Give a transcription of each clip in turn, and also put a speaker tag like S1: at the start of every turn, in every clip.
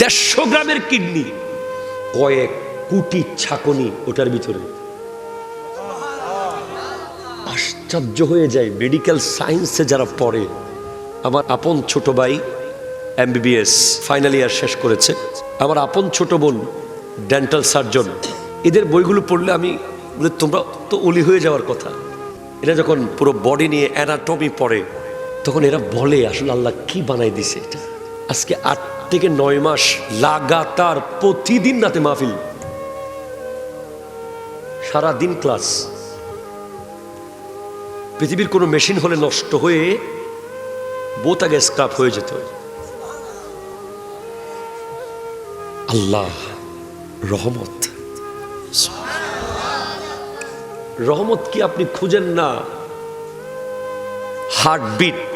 S1: দেড়শো গ্রামের কিডনি। কয়েক কোটি ছাকনি ওটার ভিতরে। আশ্চর্য হয়ে যায় মেডিকেল সায়েন্সে যারা পড়ে। আমার আপন ছোট ভাই এমবিবিএস ফাইনাল ইয়ার শেষ করেছে। আমার আপন ছোট বোন ডেন্টাল সার্জন এদের বইগুলো পড়লে আমি তোমরা তো অলি হয়ে যাওয়ার কথা। এরা যখন পুরো বডি নিয়ে অ্যানাটমি পড়ে, তখন এরা বলে, আসলে আল্লাহ কি বানাই দিছে এটা? আজকে আট থেকে নয় মাস লাগাতার প্রতিদিন রাতে মাহফিল। সারা দিন ক্লাস। পৃথিবীর কোনো মেশিন হলে নষ্ট হয়ে বোত আগে স্ক্রাপ হয়ে যেত। আল্লাহ, রহমত। রহমত কি আপনি খুঁজেন না? হার্টবিট।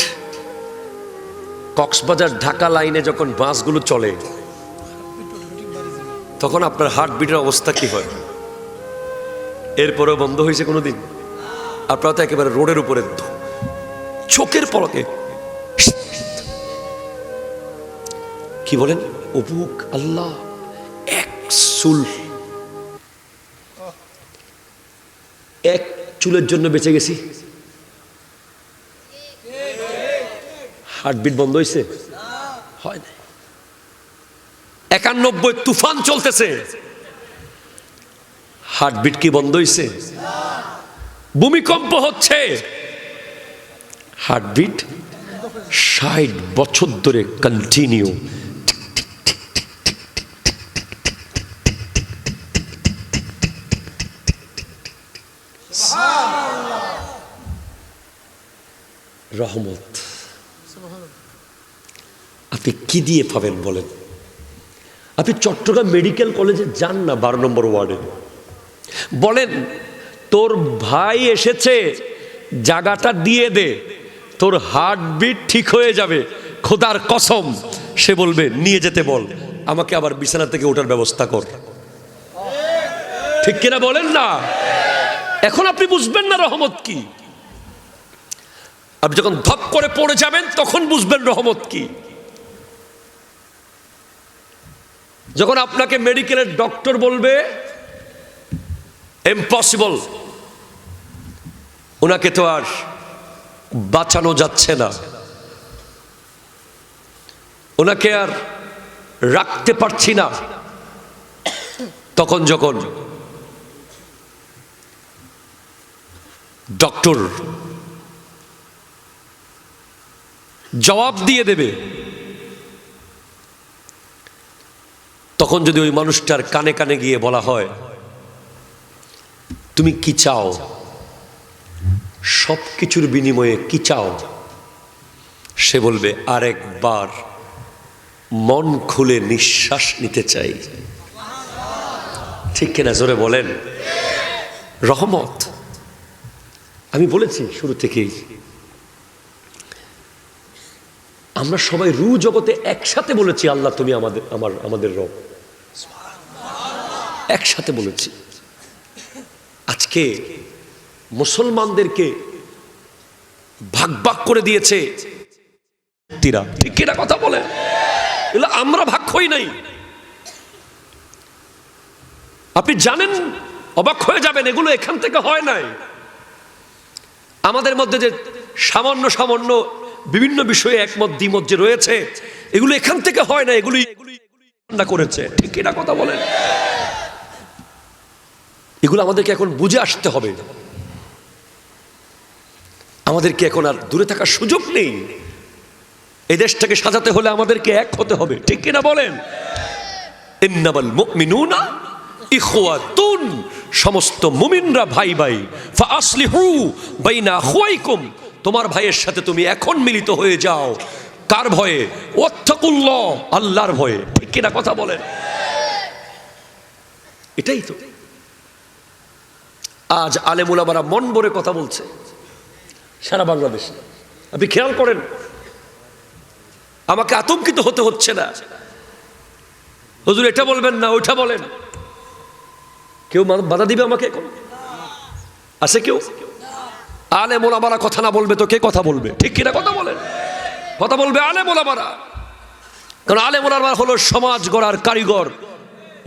S1: কক্সবাজার ঢাকা লাইনে যখন বাসগুলো চলে, তখন আপনার হার্টবিটের অবস্থা কি হয়? এরপরেও বন্ধ হয়েছে কোনোদিন? আপনারা তো একেবারে রোডের উপরে চোখের পলকে। কি বলেন? অবুক আল্লাহ, এক চুল। এক চুলের জন্য বেঁচে গেছি। হার্টবিট বন্ধ হয়েছে হয় না একানব্বই তুফান চলতেছে। হার্টবিট কি বন্ধ হয়েছে ভূমিকম্প হচ্ছে। হার্টবিট ষাট বছর ধরে কন্টিনিউ রহমত। আপনি কি দিয়ে পাবেন বলেন? আপনি চট্টগ্রাম মেডিকেল কলেজে যান না বারো নম্বর ওয়ার্ডে। বলেন, তোর ভাই এসেছে, জায়গাটা দিয়ে দে। তোর হার্টবিট ঠিক হয়ে যাবে। খোদার কসম। সে বলবে, নিয়ে যেতে বল। আমাকে আবার বিছানা থেকে ওঠার ব্যবস্থা কর। ঠিক কিনা বলেন না? এখন আপনি বুঝবেন না রহমত কি। আপনি যখন ধপ করে পড়ে যাবেন, তখন বুঝবেন রহমত কি। যখন আপনাকে মেডিকেলের ডক্টর বলবে ইম্পসিবল ওনাকে তো আর বাঁচানো যাচ্ছে না। ওনাকে আর রাখতে পারছি না। তখন যখন ডক্টর জবাব দিয়ে দেবে তখন যদি ওই মানুষটার কানে কানে গিয়ে বলা হয়, তুমি কি চাও? সব কিছুর বিনিময়ে কি চাও? সে বলবে, আরেকবার মন খুলে নিঃশ্বাস নিতে চাই। ঠিক কিনা জোরে বলেন? রহমত। আমি বলেছি শুরু থেকেই, আমরা সবাই রু জগতে একসাথে বলেছি, আল্লাহ, তুমি আমাদের, আমার, আমাদের রব। একসাথে বলেছি আজকে মুসলমানদেরকে ভাগ ভাগ করে দিয়েছে। ঠিক কিনা কথা বলে? এগুলো আমরা ভাগ হই নাই। আপনি জানেন অবাক হয়ে যাবেন এগুলো এখান থেকে হয় নাই। আমাদের মধ্যে যে সামান্য সামান্য বিভিন্ন বিষয়ে একমত দ্বিমত যে রয়েছে এগুলো এখান থেকে হয় না এগুলি করেছে, ঠিক কিনা কথা বলেন। এগুলো আমাদেরকে এখন বুঝে আসতে হবে। আমাদেরকে এখন আর দূরে থাকার সুযোগ নেই। এই দেশটাকে সাজাতে হলে আমাদেরকে এক হতে হবে, ঠিক কিনা বলেন? ইন্নামাল মুমিনুনা ইখওয়াতুন, সমস্ত মুমিনরা ভাই ভাই। ফাসলিহু বাইনা আখওয়াইকুম, তোমার ভাইয়ের সাথে তুমি এখন মিলিত হয়ে যাও। কার ভয়ে? ওয়াত্তাকুল্লাহ, আল্লাহর ভয়ে কিনা কথা বলেন। এটাই তো। আজ আলেমুলামারা মন ভরে কথা বলছে। সারা বাংলাদেশে। আপনি খেয়াল করেন, আমাকে আতঙ্কিত হতে হচ্ছে না। হজুর, এটা বলবেন না, ওইটা বলেন। কেউ বাধা দিবে আমাকে এখন? আছে কেউ? আলে মোলামারা কথা না বলবে তো কে কথা বলবে? ঠিক কিনা কথা বলেন? কথা বলবে আলে মোলামারা কারণ আলেম হলো সমাজ গড়ার কারিগর,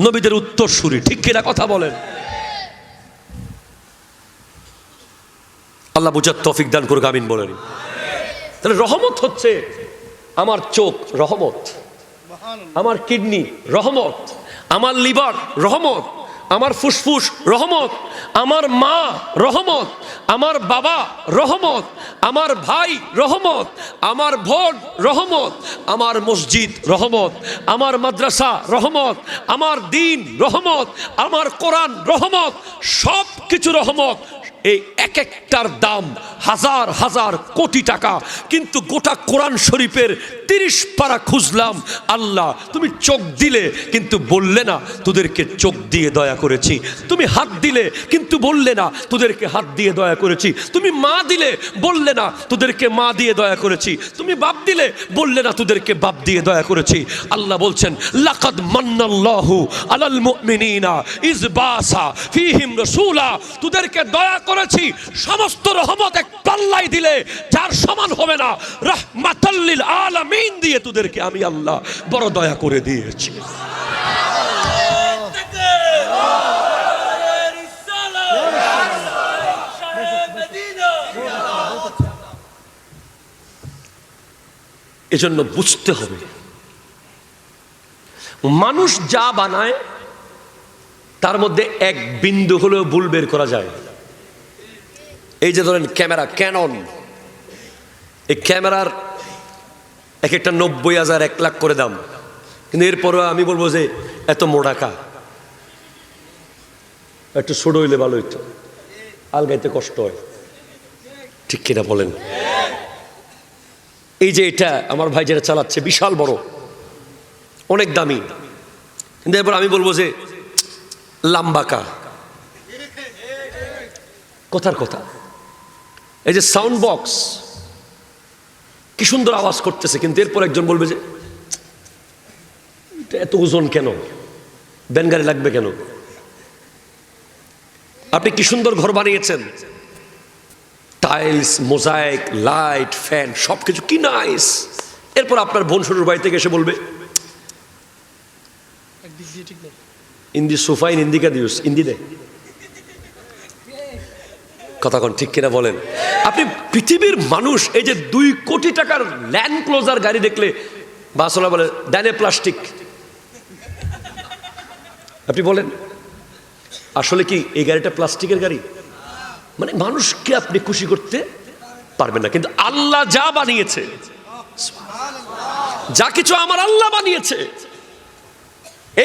S1: নবীদের উত্তরসূরি। ঠিক কিনা কথা বলেন? আল্লাহ বুঝার তফিক দান করুক, আমিন বলেন। তাহলে রহমত হচ্ছে আমার চোখ, রহমত। আমার কিডনি, রহমত। আমার লিভার, রহমত। আমার ফুসফুস রহমত, আমার মা রহমত, আমার বাবা রহমত, আমার ভাই রহমত, আমার ভোট রহমত, আমার মসজিদ রহমত, আমার মাদ্রাসা রহমত, আমার দিন রহমত, আমার কোরআন রহমত সব কিছু রহমত এই এক একটার দাম হাজার হাজার কোটি টাকা। কিন্তু গোটা কোরআন শরীফের তিরিশ পারা খুঁজলাম, আল্লাহ, তুমি চোখ দিলে কিন্তু বললে না, তোদেরকে চোখ দিয়ে দয়া করেছি। তুমি হাত দিলে কিন্তু বললে না, তোদেরকে হাত দিয়ে দয়া করেছি। তুমি মা দিলে বললে না, তোদেরকে মা দিয়ে দয়া করেছি। তুমি বাপ দিলে বললে না, তোদেরকে বাপ দিয়ে দয়া করেছি। আল্লাহ বলছেন, লাকাদ মান্নাল্লাহু আলাল মুমিনিনা ইজ বাসা ফিহিম রাসূলা। তোদেরকে দয়া করেছি, সমস্ত রহমত এক পাল্লাই দিলে, যার সমান হবে না। রাহমাতাল্লিল আলামিন দিয়ে তোদেরকে আমি আল্লাহ বড় দয়া করে দিয়েছি। এজন্য বুঝতে হবে, মানুষ যা বানায়, তার মধ্যে এক বিন্দু হলেও ভুল বের করা যায় এই যে ধরেন ক্যামেরা ক্যানন এই ক্যামেরার এক একটা নব্বই হাজার, এক লাখ করে দাম। কিন্তু এরপরও আমি বলব যে এত মোড়াকা একটু ছোট হইলে ভালো হইতো। আলগাইতে কষ্ট হয়। ঠিক কিনা বলেন? এই যে এটা আমার ভাই যেটা চালাচ্ছে, বিশাল বড়। অনেক দামি। কিন্তু এরপর আমি বলব যে লাম্বাকা কথার কথা। এই যে সাউন্ড বক্স কি সুন্দর আওয়াজ করতেছে কিন্তু এরপর একজন বলবে যে এটা এত ওজন কেন? ব্যান গাড়ি লাগবে কেন? আপনি কি সুন্দর ঘর বানিয়েছেন? টাইলস মোজাইক লাইট ফ্যান সব কিছু কি নাইস! এরপর আপনার বোন শ্বশুর বাড়ি থেকে এসে বলবে ইন্দি সোফা ইন ইন্দিকা দিউস ইন্দি দে। কথা কোন ঠিক কিনা বলেন? আপনি পৃথিবীর মানুষ, এই যে দুই কোটি টাকার ল্যান্ড ক্লোজার গাড়ি দেখলে বাসলা বলে ডানে প্লাস্টিক। আপনি বলেন, আসলে কি এই গাড়িটা প্লাস্টিকের গাড়ি? মানে মানুষকে আপনি খুশি করতে পারবেন না, কিন্তু আল্লাহ যা বানিয়েছে, যা কিছু আমার আল্লাহ বানিয়েছে,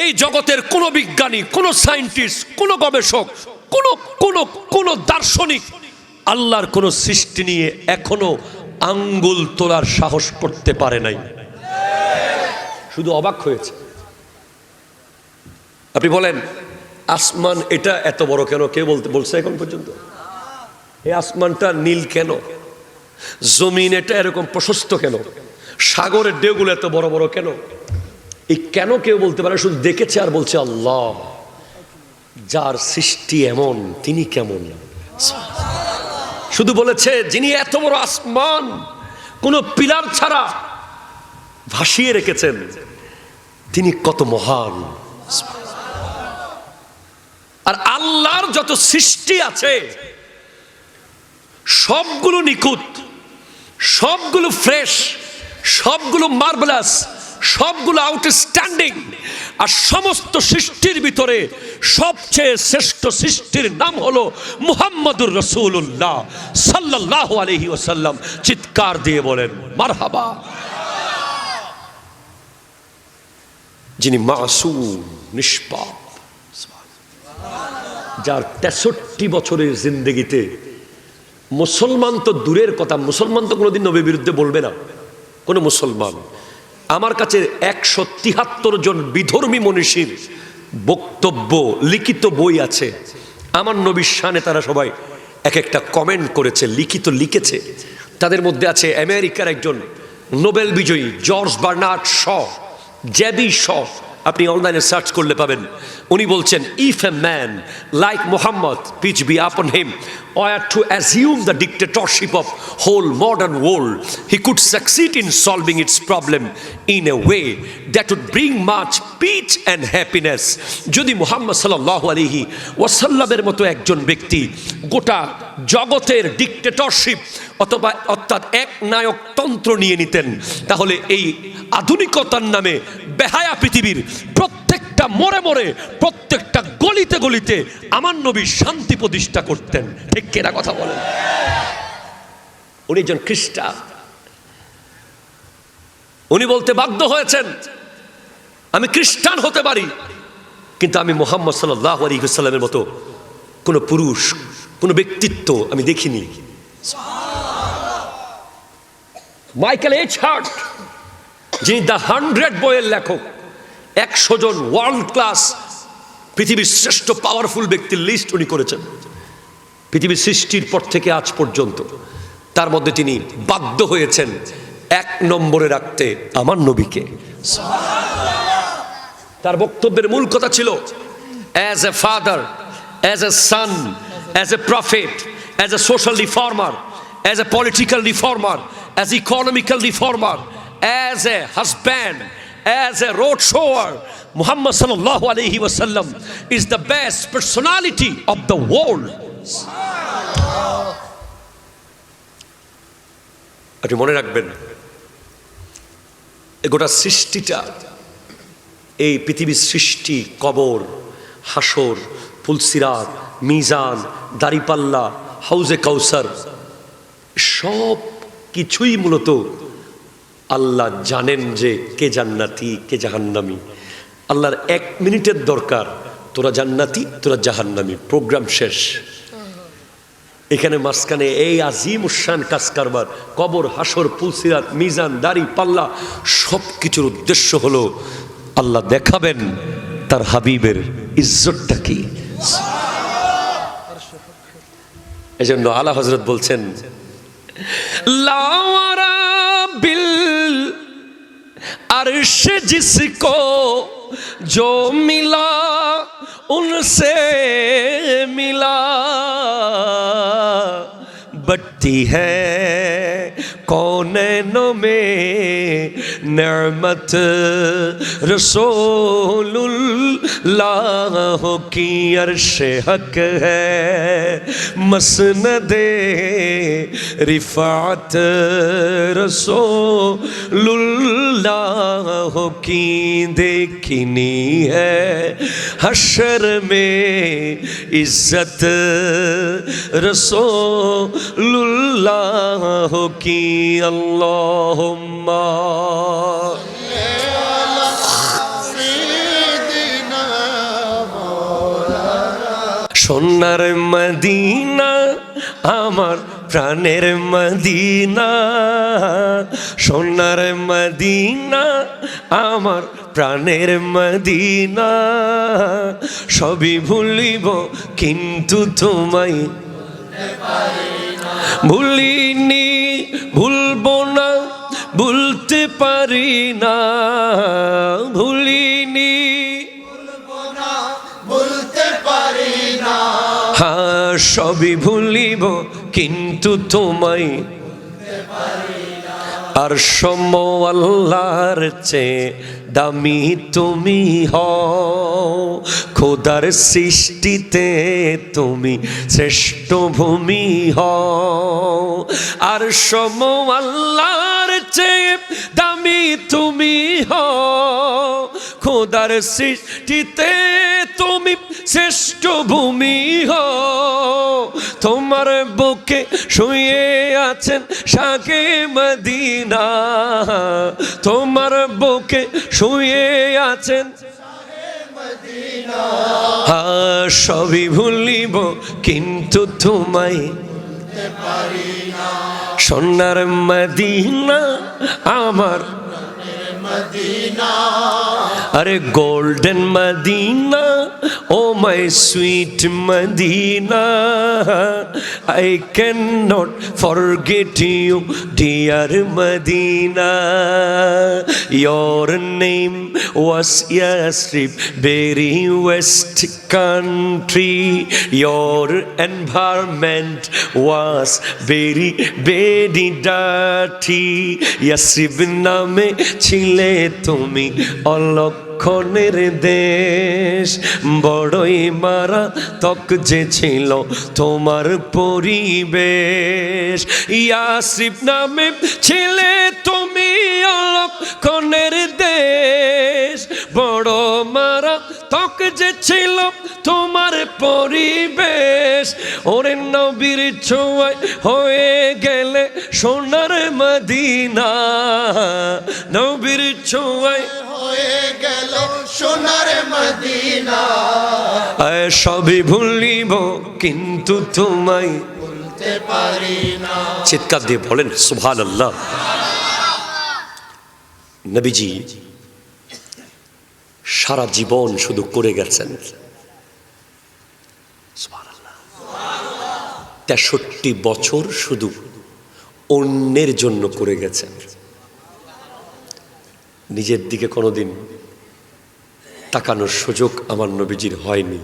S1: এই জগতের কোন বিজ্ঞানী, কোন সায়েন্টিস্ট কোন গবেষক কোন কোন কোন দার্শনিক আল্লাহর কোন সৃষ্টি নিয়ে এখনও আঙ্গুল তোলার সাহস করতে পারে নাই। শুধু অবাক হয়েছে। আপনি বলেন, আসমান এটা এত বড় কেন? কে বলতে, বলছে এখন পর্যন্ত? এই আসমানটা নীল কেন? জমিন এটা এরকম প্রশস্ত কেন? সাগরের ঢেউগুলো এত বড় বড় কেন? এই কেন কেউ বলতে পারে শুধু দেখেছে আর বলছে আল্লাহ। যার সৃষ্টি এমন, তিনি কেমন? শুধু বলেছে, যিনি এত বড় আসমান, কোন পিলার ছাড়া ভাসিয়ে রেখেছেন, তিনি কত মহান। আর আল্লাহর যত সৃষ্টি আছে, সবগুলো নিখুঁত, সবগুলো ফ্রেশ, সবগুলো মার্বেলাস সবগুলো আউটস্ট্যান্ডিং আর সমস্ত সৃষ্টির ভিতরে সবচেয়ে শ্রেষ্ঠ সৃষ্টির নাম হলো মুহাম্মদুর রসুল্লাহ সাল্লাহ আলহি ওসাল্লাম চিৎকার দিয়ে বলেন, মারহাবা। যিনি মাসুম, নিষ্পাপ। যার তেষট্টি বছরের জিন্দগিতে মুসলমান তো দূরের কথা, মুসলমান তো কোনোদিন নবীর বিরুদ্ধে বলবে না। কোনো মুসলমান আমার কাছে একশো তিহাত্তর জন বিধর্মী মনীষীর বক্তব্য, লিখিত বই আছে। আমার নবীর তারা সবাই এক একটা কমেন্ট করেছে, লিখিত লিখেছে। তাদের মধ্যে আছে আমেরিকার একজন নোবেল বিজয়ী, জর্জ বার্নার্ড শ জ্যাবি শ। আপনি অনলাইনে সার্চ করলে পাবেন উনি বলছেন if a man like Muhammad peace be upon him or to assume the dictatorship of whole modern world he could succeed in solving its problem in a way that would bring much peace and happiness. যদি Mohammad সাল্লাহ আলিহি ওয়াসাল্লামের মতো একজন ব্যক্তি গোটা জগতের dictatorship অথবা অর্থাৎ এক নায়ক তন্ত্র নিয়ে নিতেন, তাহলে এই আধুনিকতার নামে বেহায়া পৃথিবীর প্রত্যেকটা মোড়ে মোড়ে, প্রত্যেকটা গলিতে গলিতে আমার নবী শান্তি প্রতিষ্ঠা করতেন। ঠিক কেনা কথা বলেন? উনি একজন খ্রিস্টান। উনি বলতে বাধ্য হয়েছেন আমি খ্রিস্টান হতে পারি। কিন্তু আমি মোহাম্মদ সাল্লাহ আলী সাল্লামের মতো কোনো পুরুষ, কোনো ব্যক্তিত্ব আমি দেখিনি। মাইকেল এইচ হার্ট, যিনি দ্য হান্ড্রেড বইয়ের লেখক, একশো জন ওয়ার্ল্ড ক্লাস পৃথিবীর শ্রেষ্ঠ পাওয়ারফুল ব্যক্তির লিস্ট উনি করেছেন। পৃথিবীর সৃষ্টির পর থেকে আজ পর্যন্ত তার মধ্যে তিনি বাধ্য হয়েছেন এক নম্বরে রাখতে আমার নবীকে। তার বক্তব্যের মূল কথা ছিল as a father as a son as a prophet as a social reformer as a political reformer as economical reformer as a husband as a road shower, Muhammad sallallahu alayhi wasallam is the best personality of the world. আপনি মনে রাখবেন গোটা সৃষ্টিটা এই পৃথিবীর সৃষ্টি, কবর, হাসর, ফুলসিরাত, মিজান, দাড়িপাল্লা, হাউজে কাউসার, সব কিছুই মূলত আল্লাহ জানেন যে কে জান্নাতি, কে জাহান্নামি। আল্লাহর এক মিনিটের দরকার, তোরা জান্নাতি, তোরা জাহান্নামি। প্রোগ্রাম শেষ। এখানে মাঝখানে এই আজিম উসান কাজ কারবার, কবর, হাসর পুলসিরাত মিজান দাড়ি পাল্লা সব কিছুর উদ্দেশ্য হলো আল্লাহ দেখাবেন তার হাবিবের ইজ্জতটা কি এজন্য আলা হজরত বলছেন লাওয়ারা बिल अर्श जिसको जो मिला उनसे मिला बटती है کونینوں میں نعمت رسول اللہ کی عرش حق ہے، مسند رفعت رسول اللہ کی دیکھنی ہے، حشر میں عزت رسول اللہ کی اللهم. সোনার মদিনা, আমার প্রাণের মদিনা। সোনার মদিনা, আমার প্রাণের মদিনা। সবই ভুলিব কিন্তু তোমায়। ভুলিনি পারি না ভুলিনি। হ্যাঁ সবই ভুলিব কিন্তু তোমায় আর সম আল্লাহর চেয়ে দামি তুমি হও। খোদার সৃষ্টিতে তুমি শ্রেষ্ঠ ভূমি হও। আর সম আল্লাহর চেয়ে দামি তুমি হও। খোদার সৃষ্টিতে তুমি শ্রেষ্ঠ ভূমি হো তোমার বুকে শুয়ে আছেন শাকে মদিনা, তোমার বুকে শুয়ে আছেন। হ্যাঁ সবই ভুলিব, কিন্তু তোমায় সোনার মদিনা আমার Medina. Golden Medina, oh my sweet Medina. I cannot forget you, dear Medina. Your name was Yasrib, very west country. Your environment was very, very dirty. Yasrib name chila ছিলে তুমি অলক্ষণের দেশ। বড়ই মারা তক যে ছিল তোমার পরিবেশ। ইয়াসিফ নামে ছিলে তুমি অলক্ষণের দেশ। বড় মারা তক যে ছিল তোমার পরিবেশ, ওরে নবীর ছোঁয়ায় হয়ে গেলে সোনার মদিনা। নবীর ছোঁয়ায়
S2: হয়ে গেল সোনার মদিনা।
S1: সবই ভুলিব কিন্তু তোমায়
S2: বলতে পারি না।
S1: চিৎকার দিয়ে বলেন সুভান আল্লাহ নবীজি, সারা জীবন শুধু করে গেছেন। তেষট্টি বছর শুধু অন্যের জন্য করে গেছেন। নিজের দিকে কোনোদিন তাকানোর সুযোগ আমার নবীজির হয়নি।